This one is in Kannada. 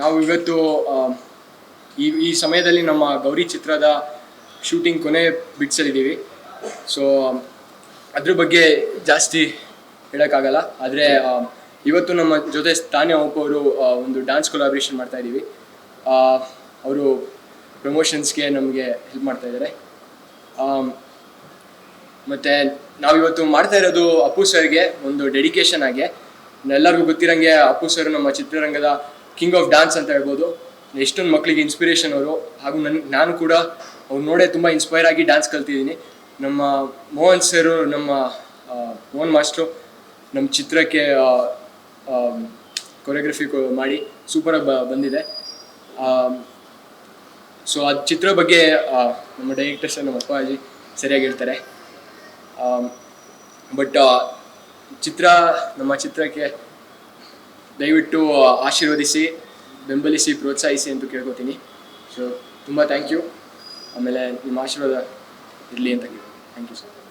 ನಾವು ಇವತ್ತು ಈ ಈ ಸಮಯದಲ್ಲಿ ನಮ್ಮ ಗೌರಿ ಚಿತ್ರದ ಶೂಟಿಂಗ್ ಕೊನೆ ಬಿಡ್ಸಲಿದ್ದೀವಿ ಸೊ ಅದ್ರ ಬಗ್ಗೆ ಜಾಸ್ತಿ ಹೇಳೋಕ್ಕಾಗಲ್ಲ. ಆದರೆ ಇವತ್ತು ನಮ್ಮ ಜೊತೆ ತಾನ್ಯ ಒಪ್ಪ ಅವರು ಒಂದು ಡ್ಯಾನ್ಸ್ ಕೊಲಾಬ್ರೇಷನ್ ಮಾಡ್ತಾ ಇದ್ದೀವಿ. ಅವರು ಪ್ರಮೋಷನ್ಸ್ಗೆ ನಮಗೆ ಹೆಲ್ಪ್ ಮಾಡ್ತಾ ಇದ್ದಾರೆ. ಮತ್ತೆ ನಾವಿವತ್ತು ಮಾಡ್ತಾ ಇರೋದು ಅಪ್ಪು ಸರ್ಗೆ ಒಂದು ಡೆಡಿಕೇಶನ್ ಆಗಿ. ಎಲ್ಲರಿಗೂ ಗೊತ್ತಿರಂಗೆ ಅಪ್ಪು ಸರ್ ನಮ್ಮ ಚಿತ್ರರಂಗದ ಕಿಂಗ್ ಆಫ್ ಡ್ಯಾನ್ಸ್ ಅಂತ ಹೇಳ್ಬೋದು. ಎಷ್ಟೊಂದು ಮಕ್ಕಳಿಗೆ ಇನ್ಸ್ಪಿರೇಷನ್ ಅವರು. ಹಾಗೂ ನನ್, ನಾನು ಕೂಡ ಅವ್ರು ನೋಡೇ ತುಂಬ ಇನ್ಸ್ಪೈರ್ ಆಗಿ ಡ್ಯಾನ್ಸ್ ಕಲ್ತಿದ್ದೀನಿ. ನಮ್ಮ ಮೋಹನ್ ಸರು ನಮ್ಮ ಮೋಹನ್ ಮಾಸ್ಟ್ರು ನಮ್ಮ ಚಿತ್ರಕ್ಕೆ ಕೊರಿಯೋಗ್ರಫಿ ಮಾಡಿ ಸೂಪರಾಗಿ ಬಂದಿದೆ. ಸೊ ಆ ಚಿತ್ರ ಬಗ್ಗೆ ನಮ್ಮ ಡೈರೆಕ್ಟರ್ ಸರ್ ನಮ್ಮ ಅಪ್ಪಾಜಿ ಸರಿಯಾಗಿ ಹೇಳ್ತಾರೆ ಬಟ್ ಚಿತ್ರ, ನಮ್ಮ ಚಿತ್ರಕ್ಕೆ ದಯವಿಟ್ಟು ಆಶೀರ್ವದಿಸಿ, ಬೆಂಬಲಿಸಿ, ಪ್ರೋತ್ಸಾಹಿಸಿ ಅಂತ ಕೇಳ್ಕೊತೀನಿ. ಸೊ ತುಂಬ ಥ್ಯಾಂಕ್ ಯು ಆಮೇಲೆ ನಿಮ್ಮ ಆಶೀರ್ವಾದ ಇರಲಿ ಅಂತ ಕೇಳ್ತೀನಿ ಥ್ಯಾಂಕ್ ಯು ಸರ್